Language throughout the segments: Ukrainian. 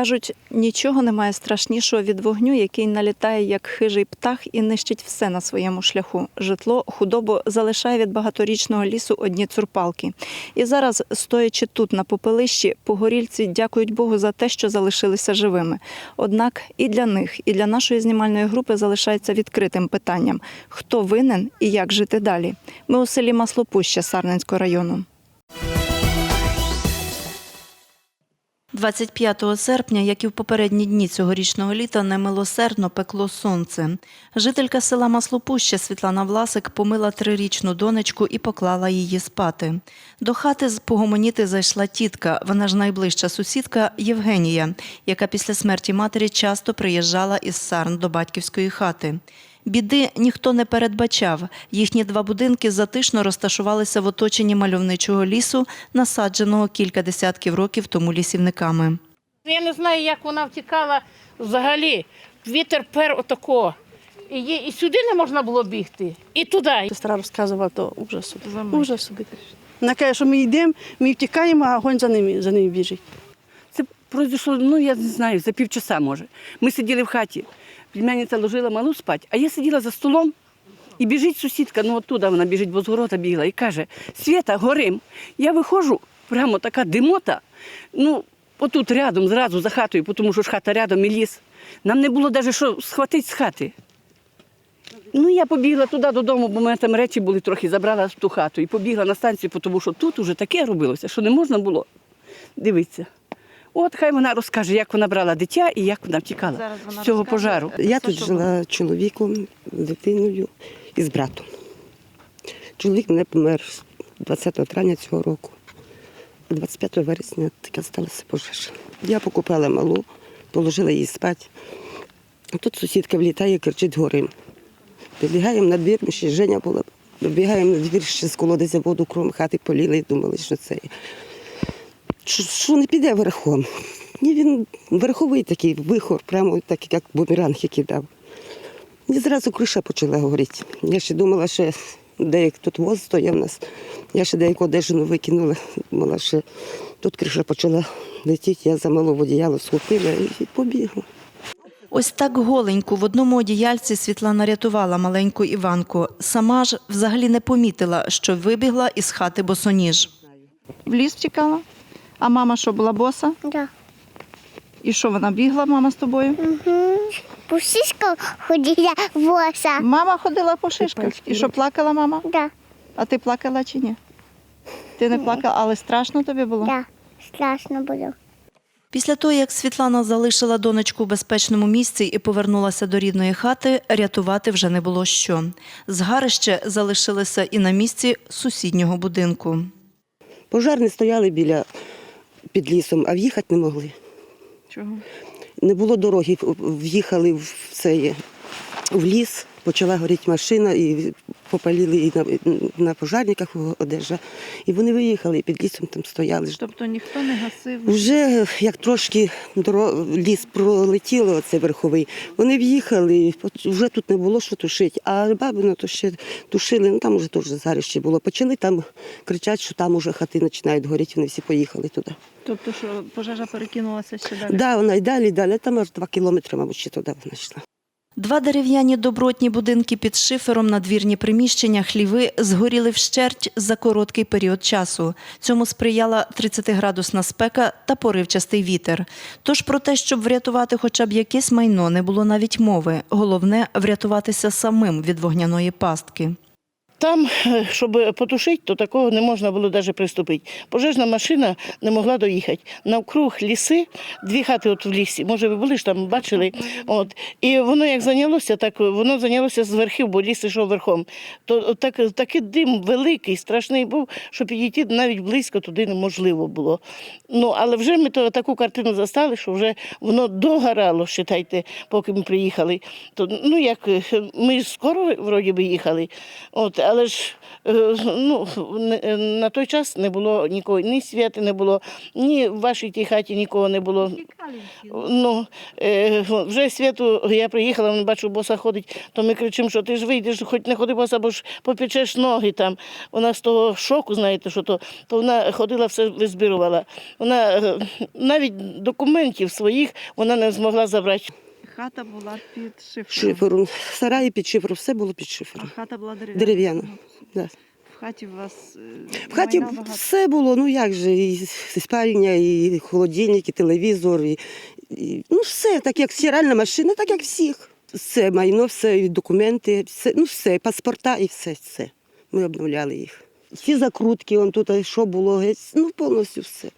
Кажуть, нічого немає страшнішого від вогню, який налітає як хижий птах і нищить все на своєму шляху. Житло, худобу залишає від багаторічного лісу одні цурпалки. І зараз, стоячи тут на попелищі, погорільці дякують Богу за те, що залишилися живими. Однак і для них, і для нашої знімальної групи залишається відкритим питанням: хто винен і як жити далі. Ми у селі Маслопуща Сарненського району. 25 серпня, як і в попередні дні цьогорічного літа, немилосердно пекло сонце. Жителька села Маслопуща Світлана Власик помила трирічну донечку і поклала її спати. До хати з погомоніти зайшла тітка, вона ж найближча сусідка Євгенія, яка після смерті матері часто приїжджала із Сарн до батьківської хати. Біди ніхто не передбачав. Їхні два будинки затишно розташувалися в оточенні мальовничого лісу, насадженого кілька десятків років тому лісівниками. Я не знаю, як вона втікала взагалі. Вітер пер отако. І, і сюди не можна було бігти, і туди. Сестра розказувала, то ужас собі. Ужас. Вона каже, що ми йдемо, ми втікаємо, а огонь за ними, за ними біжить. Це пройшло, ну я не знаю, за півчаса може. Ми сиділи в хаті, племянниця ложила малу спати, а я сиділа за столом. І біжить сусідка, ну оттуда вона біжить, бо з города бігла, і каже: Свята, горим. Я виходжу, прямо така димота. Ну, отут рядом, зразу за хатою, тому що ж хата рядом і ліс. Нам не було навіть що схватити з хати. Ну, я побігла туди додому, бо в мене там речі були трохи, забрала в ту хату і побігла на станцію, тому що тут уже таке робилося, що не можна було дивитися. От хай вона розкаже, як вона брала дитя і як вона втікала з цього пожару. Я тут жила з чоловіком, з дитиною і з братом. Чоловік мене помер 20 травня цього року. А 25 вересня така сталася пожежа. Я покупала малу, положила її спати. А тут сусідка влітає, кричить горим. Вибігаємо на двір, ми ще Женя була. Вибігаємо на двір, ще з колодязя воду кром хати поліли, думали, що це. Що, що не піде верхом. Ні, він верховий такий вихор, прямо так, як бумеранг, який дав. І зразу криша почала горіти. Я ще думала, що деяк тут воз стояв у нас. Я ще деяку одежину викинула. Думала, що тут криша почала летіти, я за малу одіяло схопила і побігла. Ось так голеньку в одному одіяльці Світлана рятувала маленьку Іванку. Сама ж взагалі не помітила, що вибігла із хати босоніж. В ліс втікала? А мама що була боса? Да. І що вона бігла, мама з тобою? Угу. По шишкам ходила воса. Мама ходила по шишках. І що плакала мама? Да, А ти плакала чи ні? Ти не плакала, але страшно тобі було? да. Страшно було. Після того, як Світлана залишила донечку в безпечному місці і повернулася до рідної хати, рятувати вже не було що. Згарище залишилося і на місці сусіднього будинку. Пожарні стояли біля під лісом, а в'їхати не могли. Чого? Не було дороги, в'їхали в цей, в ліс, почала горіти машина і попалили і на, на пожарниках одежа. І вони виїхали, і під лісом там стояли. Тобто ніхто не гасив. Вже як трошки ліс пролетіло, оце верховий, вони в'їхали, вже тут не було що тушити, а бабино то ще тушили, ну там вже теж зараз ще було. Почали там кричати, що там уже хати починають горіти, вони всі поїхали туди. Тобто, що пожежа перекинулася ще далі? Так, да, вона і далі, і далі, там аж два кілометри, мабуть, ще туди вона йшла. Два дерев'яні добротні будинки під шифером, надвірні приміщення, хліви згоріли вщерть за короткий період часу. Цьому сприяла 30-градусна спека та поривчастий вітер. Тож про те, щоб врятувати хоча б якесь майно, не було навіть мови. Головне врятуватися самим від вогняної пастки. Там, е, щоб потушити, то такого не можна було навіть приступити. Пожежна машина не могла доїхати. Навкруг ліси, дві хати от в лісі. Може, ви були ж там, бачили. От. І воно як зайнялося, так воно зайнялося з верхів, бо ліс йшов верхом. То так, такий дим великий, страшний був, що підійти навіть близько туди неможливо було. Ну, але вже ми то, таку картину застали, що вже воно догорало, вважайте, поки ми приїхали. То, ну, як, е, ми скоро вроді би їхали. От, але ж е, ну, на той час не було нікого, ні свята не було, ні в вашій тій хаті нікого не було. Ну, е, вже святу я приїхала, бачу, боса ходить, то ми кричимо, що ти ж вийдеш, хоч не ходи боса, бо ж попечеш ноги там. Вона з того шоку, знаєте, що то, то вона ходила, все визбирувала. Вона е, навіть документів своїх вона не змогла забрати. Хата була під шифром. Шифером. Сараї під шифром, все було під А шифером. хата була дерев'яна. Дерев'яна. Да. В хаті у вас е, В хаті багато. все було, ну як же, і спальня, і холодильник, і телевізор, і, і ну все, так як стиральна машина, так як всіх. Все майно, все, і документи, все, ну все, паспорта і все, все. Ми обновляли їх. Всі закрутки, он тут, що було, геть, ну повністю все.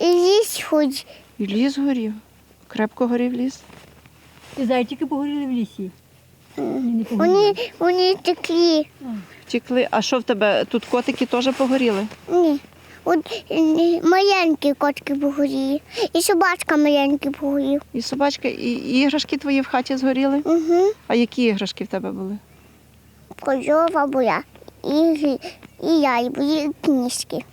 І ліс хоч. І ліс горів. Крепко горів ліс. Знаєш, тільки погоріли в лісі. Ні, не. Вони, вони такі. Втікли. А що в тебе? Тут котики теж погоріли? Ні. От е, маленькі котки погоріли. І собачка маленькі погорів. І собачка, і і іграшки твої в хаті згоріли? Угу. А які іграшки в тебе були? Козова була. І, і я, і були книжки.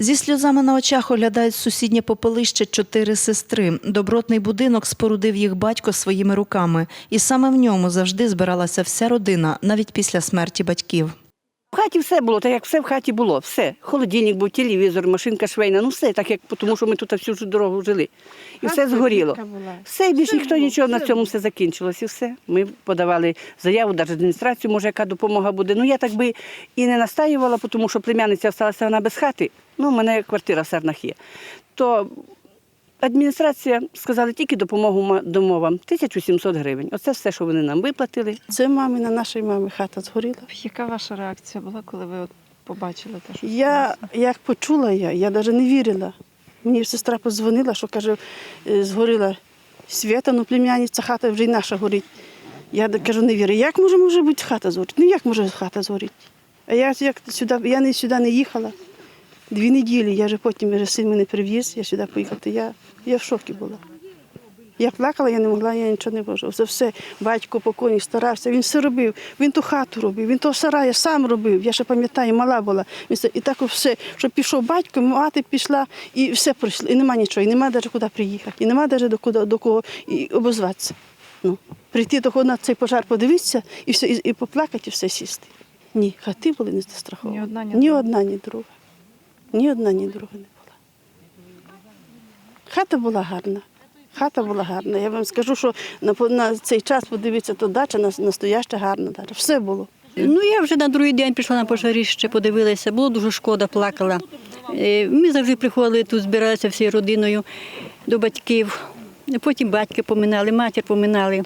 Зі сльозами на очах оглядають сусіднє попелище чотири сестри. Добротний будинок спорудив їх батько своїми руками, і саме в ньому завжди збиралася вся родина, навіть після смерті батьків. В хаті все було, так як все в хаті було. Все. Холодильник був, телевізор, машинка швейна, ну все, так як тому що ми тут всю дорогу жили. І все згоріло. Все, і більше ніхто нічого на цьому все закінчилось. І все. Ми подавали заяву, навіть адміністрацію, може, яка допомога буде. Ну я так би і не настаювала, тому що племянниця залишилася вона без хати. Ну, у мене квартира в Сарнах є. То адміністрація сказала тільки допомогу домовам 1700 гривень. Оце все, що вони нам виплатили. Це мамина, нашої мами хата згоріла. Яка ваша реакція була, коли ви от побачили те, що Я як почула я, я навіть не вірила. Мені сестра подзвонила, що каже, е, згоріла свята, ну племянниця, хата вже й наша горить. Я кажу, не вірю. Як може, може бути хата згоріти? Ну як може хата згоріти? А я як сюди, я не сюди не їхала. Дві неділі, я вже потім вже син мене привіз, я сюди поїхала, то я, я в шокі була. Я плакала, я не могла, я нічого не можу. Це все батько покойний старався, він все робив. Він ту хату робив, він того сарая сам робив. Я ще пам'ятаю, мала була. І так все, що пішов батько, мати пішла, і все пройшло. І нема нічого, і нема навіть куди приїхати, і нема навіть до, куди, до кого і обозватися. Ну, прийти до кого на цей пожар, подивитися і все, і, і поплакати, і все сісти. Ні, хати були не застраховані. Ні одна, ні ні друга. Ні одна, ні друга не була. Хата була гарна. Хата була гарна. Я вам скажу, що на, на цей час подивитися, то дача нас- настояща гарна. Дача. Все було. Ну, я вже на другий день пішла на пожаріще, подивилася, було дуже шкода, плакала. Е, Ми завжди приходили тут, збиралися всією родиною до батьків. Потім батьки поминали, матір поминали.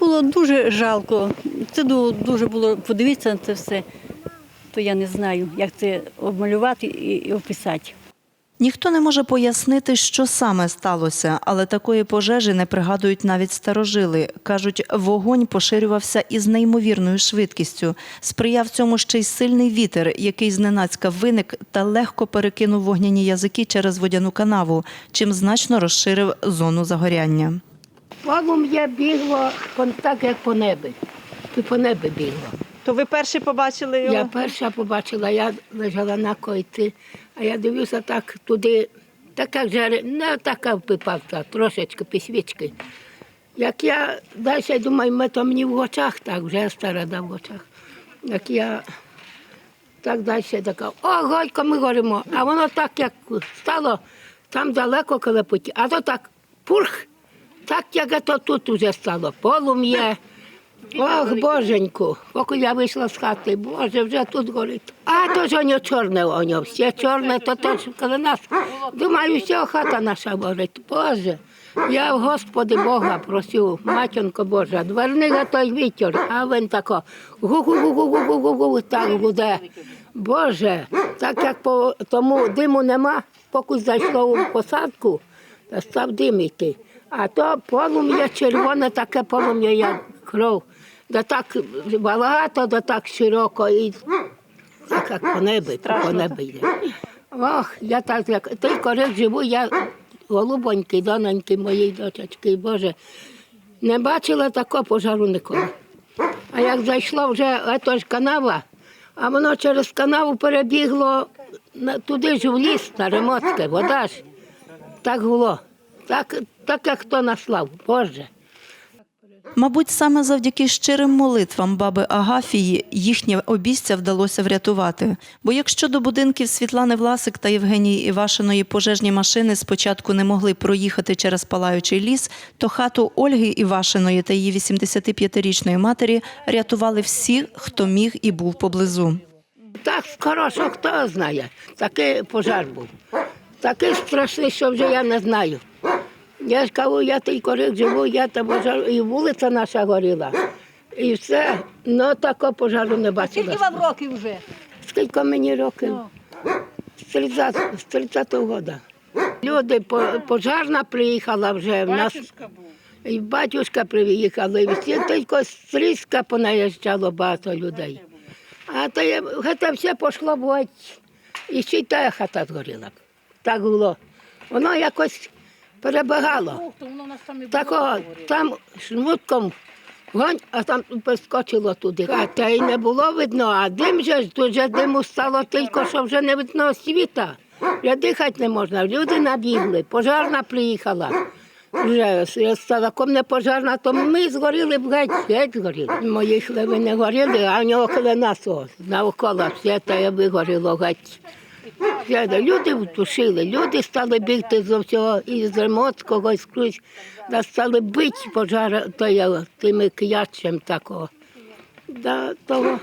Було дуже жалко. Це дуже було подивитися на це все, то я не знаю, як це обмалювати і, і описати. Ніхто не може пояснити, що саме сталося, але такої пожежі не пригадують навіть старожили. Кажуть, вогонь поширювався із неймовірною швидкістю. Сприяв цьому ще й сильний вітер, який зненацька виник та легко перекинув вогняні язики через водяну канаву, чим значно розширив зону загоряння. Полум'я бігло по- так, як по небі. По небі бігло. То ви перші побачили Я перша побачила, я лежала на койці, а я дивлюся так туди, така жаре, не така впипавка, трошечки пісвічки. Як я далі думаю, ми то мені в очах, так, вже стара да в очах. Як я так далі така, о, Гойко, ми горимо. А воно так, як стало там далеко колепоті, а то так пурх, так як то тут уже стало. Полум'я. Ох, боженьку, поки я вийшла з хати, боже, вже тут горить. А то ж воно чорне, воно, все чорне, то теж коло нас. Думаю, вся хата наша горить. Боже, я в Господи Бога просив, матінко Божа, дверни на той вітер, а він тако гу-гу-гу-гу-гу-гу-гу, так буде. Боже, так як по тому диму нема, поки зайшло у посадку, та став дим іти. А то полум'я червоне, таке полум'я, як кров. Да так багато, да так широко і так як по небі, то по небі йде. Ох, я так як тільки рік живу, я голубонький, доненький моїй дочечки, Боже, не бачила такого пожару ніколи. А як зайшло вже ето ж канава, а воно через канаву перебігло туди ж в ліс, на Ремоцьке, вода ж. Так було. Так, так як хто наслав, Боже. Мабуть, саме завдяки щирим молитвам баби Агафії їхнє обійстя вдалося врятувати. Бо якщо до будинків Світлани Власик та Євгенії Івашиної пожежні машини спочатку не могли проїхати через палаючий ліс, то хату Ольги Івашиної та її 85-річної матері рятували всі, хто міг і був поблизу. Так скоро, що хто знає. Такий пожар був. Такий страшний, що вже я не знаю. Я ж кажу, я той корик живу, я та пожар, і вулиця наша горіла. І все, ну такого пожару не бачила. Скільки вам років вже? Скільки мені років? З 30 з 30-го року. Люди, по- пожарна приїхала вже. В нас, і батюшка приїхала, і всі тільки з Тріска понаїжджало багато людей. А то я, все пішло в. І ще й та хата згоріла. Так було. Воно якось перебігало. Такого там шмутком гонь, а там перескочило туди. А та й не було видно, а дим же ж дуже диму стало тільки, що вже не видно світа. Вже дихати не можна. Люди набігли, пожарна приїхала. Вже я стала комне пожарна, то ми згоріли б геть, геть згоріли. Мої хлеви не горіли, а в нього коло нас навколо все те вигоріло геть. Люди втушили, люди стали бігти з всього із Ремоцького, з скрізь, да стали бити пожара тими киячем такого. Да, того,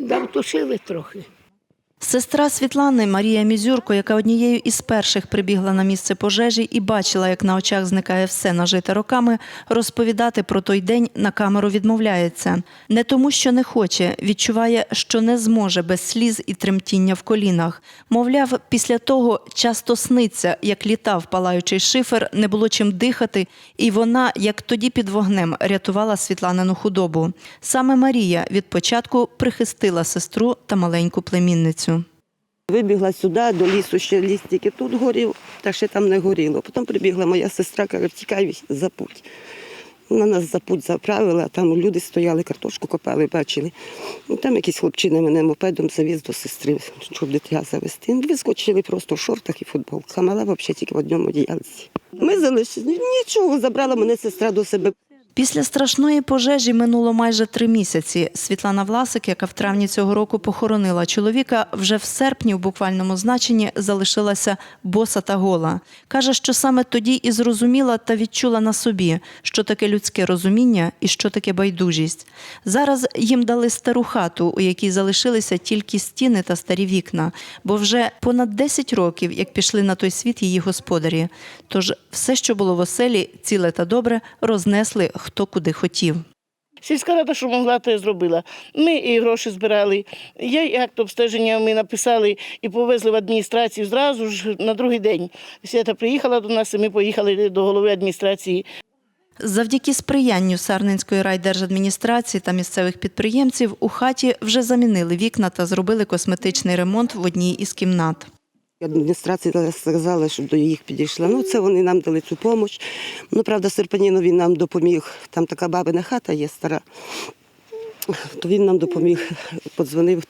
да, втушили трохи. Сестра Світлани Марія Мізюрко, яка однією із перших прибігла на місце пожежі і бачила, як на очах зникає все нажите роками, розповідати про той день на камеру відмовляється. Не тому, що не хоче, відчуває, що не зможе без сліз і тремтіння в колінах. Мовляв, після того часто сниться, як літав палаючий шифер, не було чим дихати, і вона, як тоді під вогнем, рятувала Світланину худобу. Саме Марія від початку прихистила сестру та маленьку племінницю. Вибігла сюди, до лісу, ще ліс тільки тут горів, та ще там не горіло. Потім прибігла моя сестра, каже, втікай за путь. Вона нас за путь заправила, там люди стояли, картошку копали, бачили. Ну, Там якісь хлопчини мене мопедом завіз до сестри, щоб дитя завести. Вискочили просто в шортах і футболках. А мала взагалі тільки в одному діяльці. Ми залишили, нічого, забрала мене сестра до себе. Після страшної пожежі минуло майже три місяці. Світлана Власик, яка в травні цього року похоронила чоловіка, вже в серпні в буквальному значенні залишилася боса та гола. Каже, що саме тоді і зрозуміла та відчула на собі, що таке людське розуміння і що таке байдужість. Зараз їм дали стару хату, у якій залишилися тільки стіни та старі вікна, бо вже понад 10 років, як пішли на той світ її господарі. Тож все, що було в оселі, ціле та добре, рознесли хто куди хотів. Сільська рада, що могла, то зробила. Ми і гроші збирали. Я і акт обстеження ми написали і повезли в адміністрацію зразу ж на другий день. Свята приїхала до нас, і ми поїхали до голови адміністрації. Завдяки сприянню Сарненської райдержадміністрації та місцевих підприємців у хаті вже замінили вікна та зробили косметичний ремонт в одній із кімнат. Адміністрація сказала, щоб до їх підійшла. Ну, це вони нам дали цю допомогу. Ну, правда, Серпаніно він нам допоміг. Там така бабина хата є стара. То він нам допоміг, подзвонив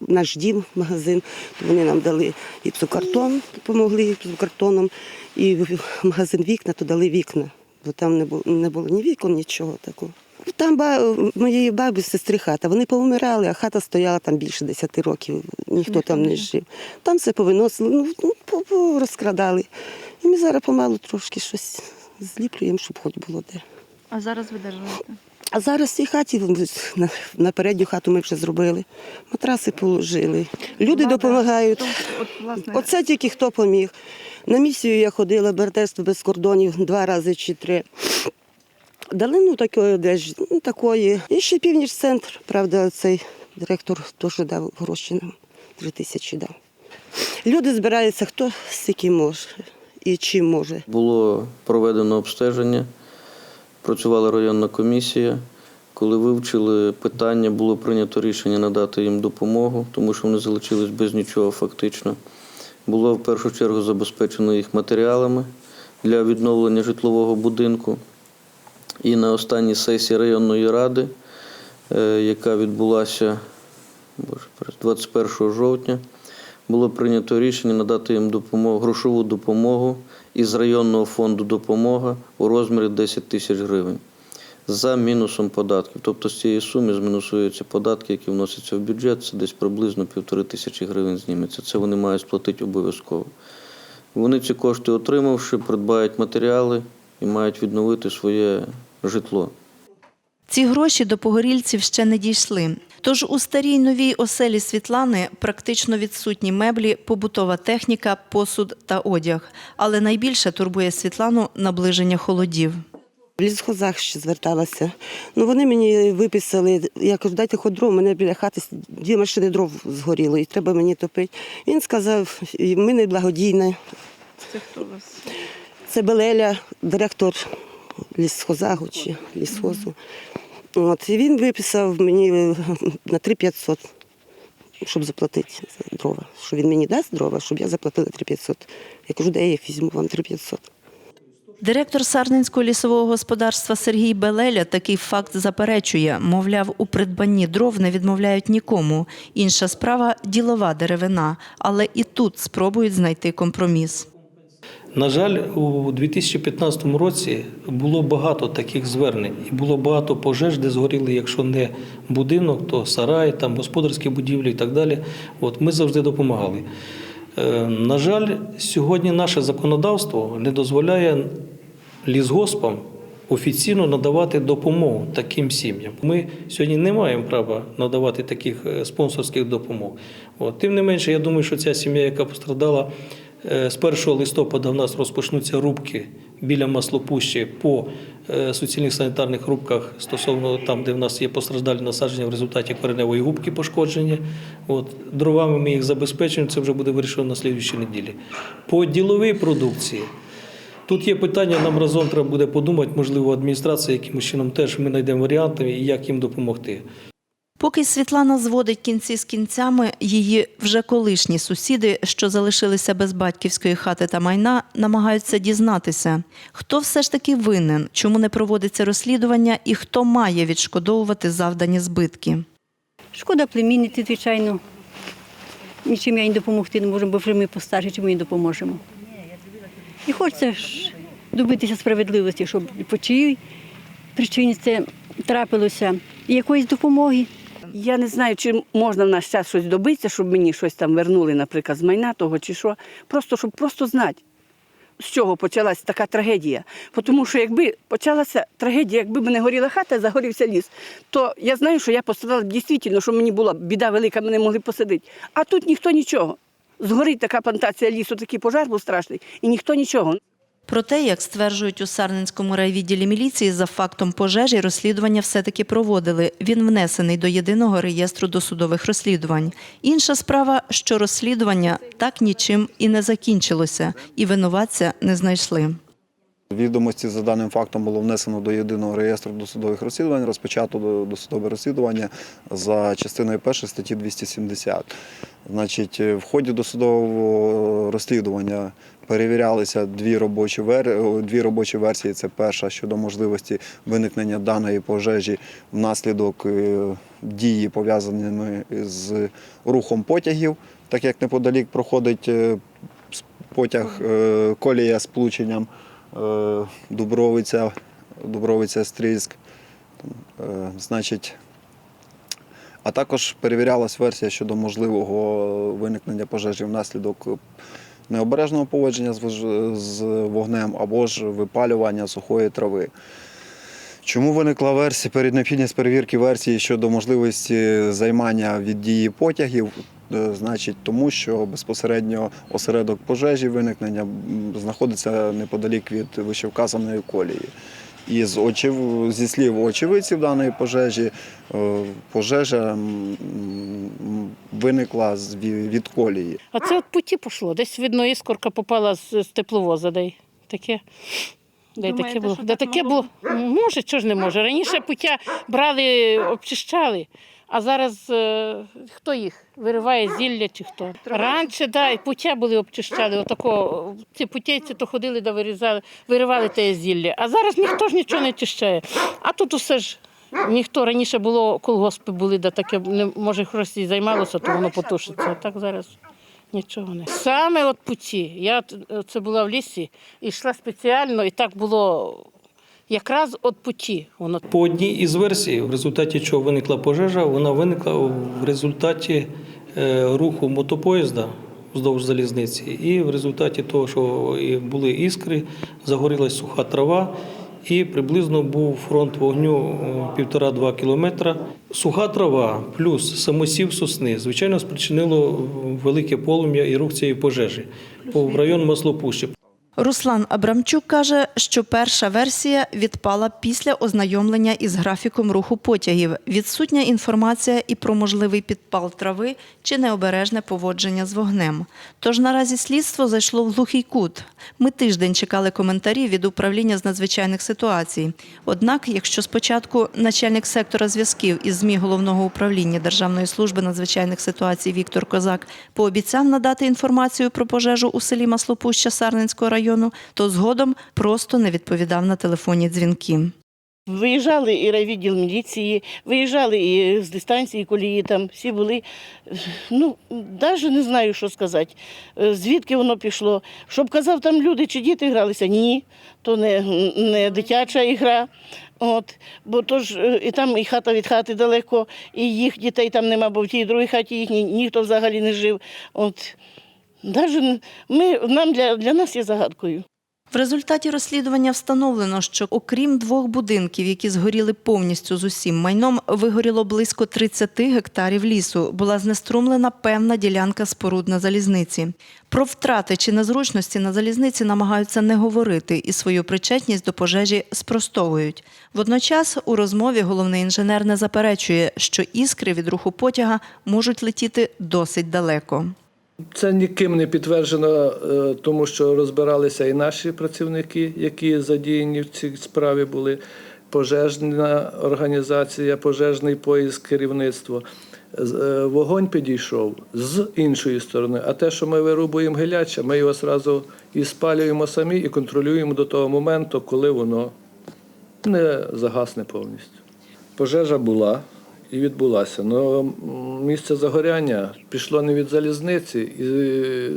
в наш дім, в магазин. То вони нам дали і цукартон, допомогли цукартоном, і в магазин вікна, то дали вікна. Бо там не було, не було ні вікон, нічого такого. Там ба, моєї баби, сестри хата, вони повмирали, а хата стояла там більше 10 років, ніхто там не жив. Там все повиносили, ну, ну розкрадали. І ми зараз помалу трошки щось зліплюємо, щоб хоч було де. А зараз ви де живете? А зараз в цій хаті на, передню хату ми вже зробили. Матраси положили. Люди допомагають. Оце тільки хто поміг. На місію я ходила братерство без кордонів два рази чи три. Дали ну такої одежі, ну такої. І ще північ центр, правда, цей директор теж дав гроші нам, три тисячі дав. Люди збираються, хто скільки може і чим може. Було проведено обстеження, працювала районна комісія. Коли вивчили питання, було прийнято рішення надати їм допомогу, тому що вони залишились без нічого фактично. Було в першу чергу забезпечено їх матеріалами для відновлення житлового будинку. І на останній сесії районної ради е, яка відбулася 21 жовтня, було прийнято рішення надати їм допомогу, грошову допомогу із районного фонду допомога у розмірі 10 тисяч гривень за мінусом податків. Тобто з цієї суми змінусуються податки, які вносяться в бюджет, це десь приблизно півтори тисячі гривень зніметься. Це вони мають сплатити обов'язково. Вони ці кошти отримавши, придбають матеріали і мають відновити своє житло. Ці гроші до погорільців ще не дійшли. Тож у старій новій оселі Світлани практично відсутні меблі, побутова техніка, посуд та одяг. Але найбільше турбує Світлану наближення холодів. В лісхозах ще зверталася. Ну вони мені виписали, я кажу, дайте хоч дров, у мене біля хати дві машини дров згоріло, і треба мені топити. Він сказав, ми не благодійне. Це хто у вас? Це Белеля, директор лісхозагу чи лісхозу. От, і він виписав мені е, на 3500, щоб заплатити за дрова. Що він мені дасть дрова, щоб я заплатила 3500. Я кажу, де я їх візьму вам 3500. Директор Сарненського лісового господарства Сергій Белеля такий факт заперечує. Мовляв, у придбанні дров не відмовляють нікому. Інша справа ділова деревина, але і тут спробують знайти компроміс. На жаль, у 2015 році було багато таких звернень і було багато пожеж, де згоріли, якщо не будинок, то сарай, там господарські будівлі і так далі. От ми завжди допомагали. Е, На жаль, сьогодні наше законодавство не дозволяє лісгоспам офіційно надавати допомогу таким сім'ям. Ми сьогодні не маємо права надавати таких е, спонсорських допомог. От. Тим не менше, я думаю, що ця сім'я, яка пострадала з 1 листопада, в нас розпочнуться рубки біля Маслопущі по е, суцільних санітарних рубках стосовно там, де в нас є постраждалі насадження в результаті кореневої губки пошкодження. От. Дровами ми їх забезпечуємо, це вже буде вирішено на слідчій неділі. По діловій продукції. Тут є питання, нам разом треба буде подумати, можливо, адміністрація якимось чином теж ми знайдемо варіанти, як їм допомогти. Поки Світлана зводить кінці з кінцями, її вже колишні сусіди, що залишилися без батьківської хати та майна, намагаються дізнатися, хто все ж таки винен, чому не проводиться розслідування і хто має відшкодовувати завдані збитки. Шкода племінниці, звичайно. Нічим я їй допомогти не можу, бо вже ми постарші, чим ми їй допоможемо. І хочеться ж добитися справедливості, щоб по чиїй причині це трапилося, і якоїсь допомоги. Я не знаю, чи можна в наш час щось добитися, щоб мені щось там вернули, наприклад, з майна того чи що. Просто щоб просто знати, з чого почалася така трагедія. Тому що якби почалася трагедія, якби мене горіла хата, загорівся ліс, то я знаю, що я пострадала б дійсно, що мені була біда велика, мене могли посадити. А тут ніхто нічого. Згорить така плантація лісу, такий пожар був страшний, і ніхто нічого. Проте, як стверджують у Сарненському райвідділі міліції, за фактом пожежі розслідування все-таки проводили. Він внесений до єдиного реєстру досудових розслідувань. Інша справа, що розслідування так нічим і не закінчилося, і винуватця не знайшли. Відомості за даним фактом було внесено до єдиного реєстру досудових розслідувань, розпочато до- досудове розслідування за частиною 1 статті 270. Значить, в ході досудового розслідування перевірялися дві робочі, вер... дві робочі версії. Це перша щодо можливості виникнення даної пожежі внаслідок е, дії, пов'язаної з рухом потягів, так як неподалік проходить е, потяг е, колія з полученням Дубровиця, Дубровиця Стрільськ. Значить, а також перевірялась версія щодо можливого виникнення пожежі внаслідок необережного поводження з вогнем або ж випалювання сухої трави. Чому виникла версія перед необхідність перевірки версії щодо можливості займання від дії потягів? Е, Значить, тому що безпосередньо осередок пожежі виникнення знаходиться неподалік від вищевказаної колії. І очів, зі слів очевидців даної пожежі, е, пожежа виникла з- від колії. А це от путі пішло. Десь видно, іскорка попала з, з тепловоза. Дай таке. Де Думаєте, таке було? Де так таке могло було? Може, чого ж не може. Раніше пуття брали, обчищали, а зараз е, хто їх вириває зілля чи хто? Раніше, да, і пуття були обчищали. Отако, ці путейці то ходили да вирізали, виривали те зілля. А зараз ніхто ж нічого не очищає. А тут усе ж Ніхто раніше було колгоспи були, де таке не може хтось і займалося, то воно потушиться. А так зараз нічого не. Саме от путі. Я це була в лісі і йшла спеціально, і так було якраз от путі. Воно По одній із версій, в результаті чого виникла пожежа, вона виникла в результаті е, руху мотопоїзда вздовж залізниці. І в результаті того, що були іскри, загорілась суха трава, і приблизно був фронт вогню е, півтора-два кілометра. Суха трава плюс самосів сосни, звичайно, спричинило велике полум'я і рух цієї пожежі по в район Маслопущі. Руслан Абрамчук каже, що перша версія відпала після ознайомлення із графіком руху потягів. Відсутня інформація і про можливий підпал трави чи необережне поводження з вогнем. Тож наразі слідство зайшло в глухий кут. Ми тиждень чекали коментарів від управління з надзвичайних ситуацій. Однак, якщо спочатку начальник сектора зв'язків із ЗМІ головного управління Державної служби надзвичайних ситуацій Віктор Козак пообіцяв надати інформацію про пожежу у селі Маслопуща Сарненського району, то згодом просто не відповідав на телефонні дзвінки. Виїжджали і райвідділ міліції, виїжджали і з дистанції колії, там всі були. Ну, навіть не знаю, що сказати. Е, Звідки воно пішло? Щоб казав, там люди чи діти гралися? Ні, то не, не дитяча ігра. От, бо то ж е, і там і хата від хати далеко, і їх дітей там нема, бо в тій другій хаті їхній ніхто взагалі не жив. От, даже ми, нам для, для нас є загадкою. В результаті розслідування встановлено, що окрім двох будинків, які згоріли повністю з усім майном, вигоріло близько 30 гектарів лісу. Була знеструмлена певна ділянка споруд на залізниці. Про втрати чи незручності на залізниці намагаються не говорити і свою причетність до пожежі спростовують. Водночас у розмові головний інженер не заперечує, що іскри від руху потяга можуть летіти досить далеко. Це ніким не підтверджено, е, тому що розбиралися і наші працівники, які задіяні в цій справі були. Пожежна організація, пожежний поїзд, керівництво. Е, Вогонь підійшов з іншої сторони. А те, що ми вирубуємо геляча, ми його зразу і спалюємо самі, і контролюємо до того моменту, коли воно не загасне повністю. Пожежа була і відбулася. Но місце загоряння пішло не від залізниці, і е,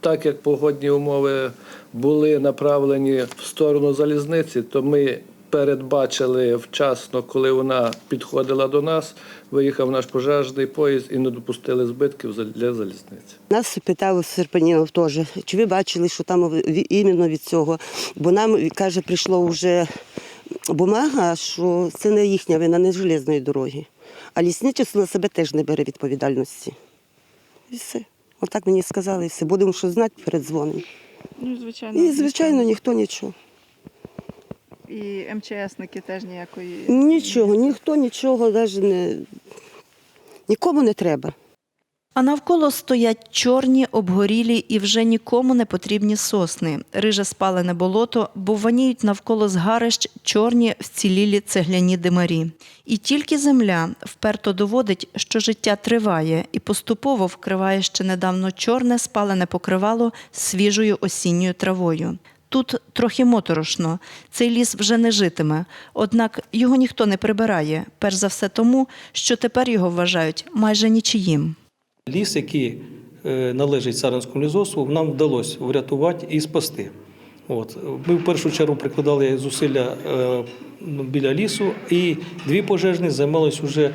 так як погодні умови були направлені в сторону залізниці, то ми передбачили вчасно, коли вона підходила до нас, виїхав наш пожежний поїзд і не допустили збитків для залізниці. Нас питали Серпанінов теж, чи ви бачили, що там іменно від цього. Бо нам, каже, прийшло вже бумага, що це не їхня вина, не железної дороги. А лісничество на себе теж не бере відповідальності. І все. Отак мені сказали, і все. Будемо що знати, передзвонимо. Ну, звичайно. І, звичайно, ніхто нічого. І МЧСники теж ніякої. Нічого, ніхто нічого навіть не. Нікому не треба. А навколо стоять чорні, обгорілі і вже нікому не потрібні сосни, риже спалене болото, бо ваніють навколо згарищ чорні вцілілі цегляні димарі. І тільки земля вперто доводить, що життя триває і поступово вкриває ще недавно чорне спалене покривало свіжою осінньою травою. Тут трохи моторошно. Цей ліс вже не житиме, однак його ніхто не прибирає, перш за все тому, що тепер його вважають майже нічиїм. Ліс, який е, належить Сарненському лісгоспу, нам вдалося врятувати і спасти. От. Ми в першу чергу прикладали зусилля е, ну, біля лісу, і дві пожежні займалися вже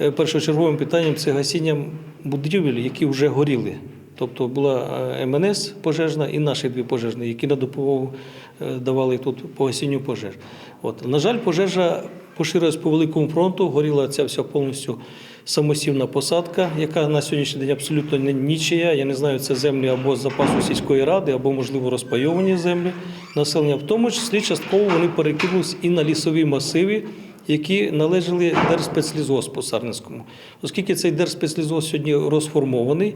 е, першочерговим питанням це гасінням будівель, які вже горіли. Тобто була МНС пожежна і наші дві пожежні, які на допомогу давали тут по гасінню пожеж. От. На жаль, пожежа поширилась по великому фронту, горіла ця вся повністю самосівна посадка, яка на сьогоднішній день абсолютно не нічия. Я не знаю, це землі або з запасу сільської ради, або, можливо, розпайовані землі населення. В тому числі частково вони перекинулись і на лісові масиви, які належали Держспецлізгоспу Сарненському. Оскільки цей Держспецлізгосп сьогодні розформований,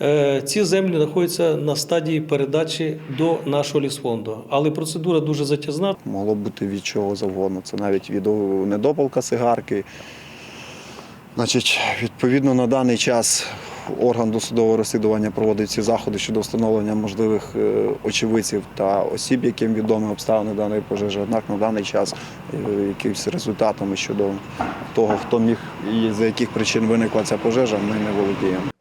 е, ці землі знаходяться на стадії передачі до нашого лісфонду. Але процедура дуже затязна. Могло бути від чого завгодно. Це навіть від недопалка сигарки. Значить, відповідно, на даний час орган досудового розслідування проводить ці заходи щодо встановлення можливих е, очевидців та осіб, яким відомі обставини даної пожежі. Однак на даний час е, якимось результатами щодо того, хто міг і за яких причин виникла ця пожежа, ми не володіємо.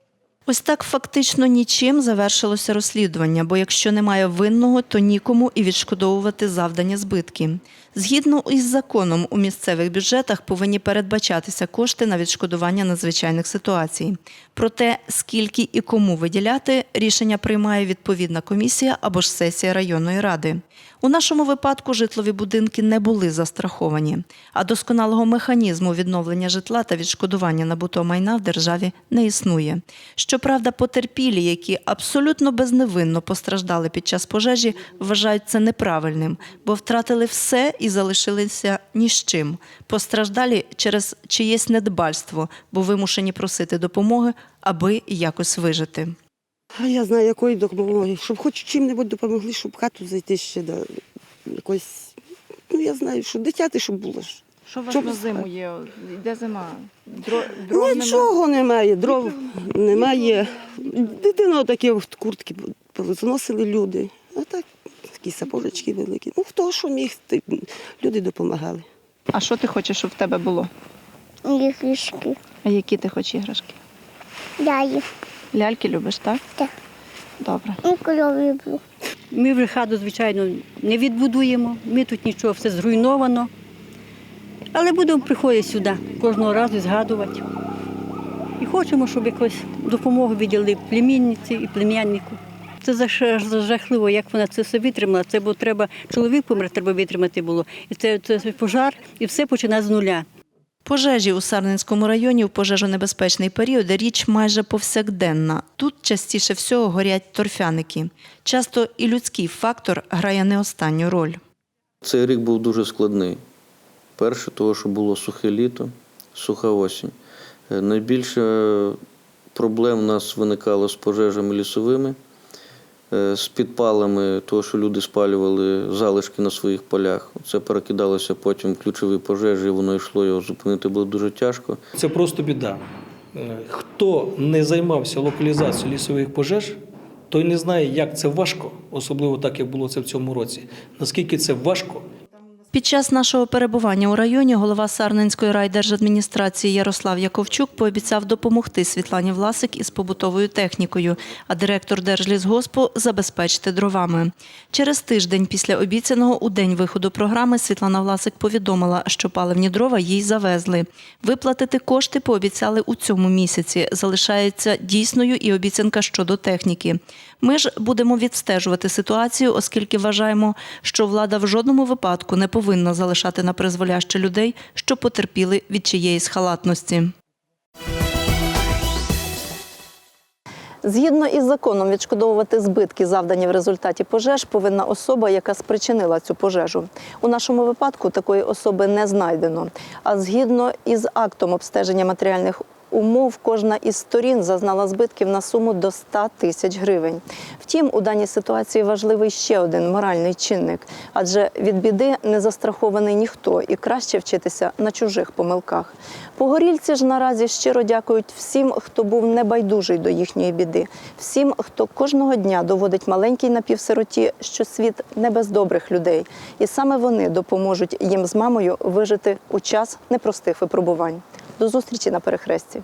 Ось так фактично нічим завершилося розслідування, бо якщо немає винного, то нікому і відшкодовувати завдані збитки. Згідно із законом, у місцевих бюджетах повинні передбачатися кошти на відшкодування надзвичайних ситуацій. Про те, скільки і кому виділяти, рішення приймає відповідна комісія або ж сесія районної ради. У нашому випадку житлові будинки не були застраховані, а досконалого механізму відновлення житла та відшкодування набутого майна в державі не існує. Щоправда, потерпілі, які абсолютно безневинно постраждали під час пожежі, вважають це неправильним, бо втратили все і залишилися ні з чим. Постраждалі через чиєсь недбальство, бо вимушені просити допомоги, аби якось вижити. А я знаю, якої допомоги, щоб хоч чим-небудь допомогли, щоб хату зайти ще до якось. Ну, я знаю, що дитяти, щоб було. Що у вас Щоб- на зиму є? Йде зима. Дро... Дров нема? Нічого немає, дров немає. Дитину такі в куртки зносили люди. А так, такі сапожечки великі. Ну, хто що міг, ти- люди допомагали. А що ти хочеш, щоб в тебе було? Іграшки. А які ти хочеш іграшки? Я їх. Ляльки любиш, так? Так. Добре. І люблю. Ми вже хату, звичайно, не відбудуємо. Ми тут нічого, все зруйновано. Але будемо приходити сюди кожного разу і згадувати. І хочемо, щоб якось допомогу відділи племінниці і племяннику. Це жахливо, як вона це все витримала. Це бо треба чоловік помер, треба витримати було. І це, це пожар, і все починає з нуля. Пожежі у Сарненському районі в пожежонебезпечний період річ майже повсякденна. Тут частіше всього горять торфяники. Часто і людський фактор грає не останню роль. Цей рік був дуже складний. Перше, того, що було сухе літо, суха осінь. Е, Найбільше проблем у нас виникало з пожежами лісовими, з підпалами, того, що люди спалювали залишки на своїх полях. Це перекидалося потім ключові пожежі, воно йшло, його зупинити було дуже тяжко. Це просто біда. Е, Хто не займався локалізацією лісових пожеж, той не знає, як це важко, особливо так, як було це в цьому році. Наскільки це важко Під час нашого перебування у районі голова Сарненської райдержадміністрації Ярослав Яковчук пообіцяв допомогти Світлані Власик із побутовою технікою, а директор Держлісгоспу забезпечити дровами. Через тиждень після обіцяного у день виходу програми Світлана Власик повідомила, що паливні дрова їй завезли. Виплатити кошти пообіцяли у цьому місяці. Залишається дійсною і обіцянка щодо техніки. Ми ж будемо відстежувати ситуацію, оскільки вважаємо, що влада в жодному випадку не повинна залишати на призволяще людей, що потерпіли від чиєїсь халатності. Згідно із законом, відшкодовувати збитки, завдані в результаті пожеж, повинна особа, яка спричинила цю пожежу. У нашому випадку такої особи не знайдено. А згідно із актом обстеження матеріальних умов, кожна із сторін зазнала збитків на суму до 100 тисяч гривень. Втім, у даній ситуації важливий ще один моральний чинник, адже від біди не застрахований ніхто і краще вчитися на чужих помилках. Погорільці ж наразі щиро дякують всім, хто був небайдужий до їхньої біди, всім, хто кожного дня доводить маленькій напівсироті, що світ не без добрих людей, і саме вони допоможуть їм з мамою вижити у час непростих випробувань. До зустрічі на перехресті.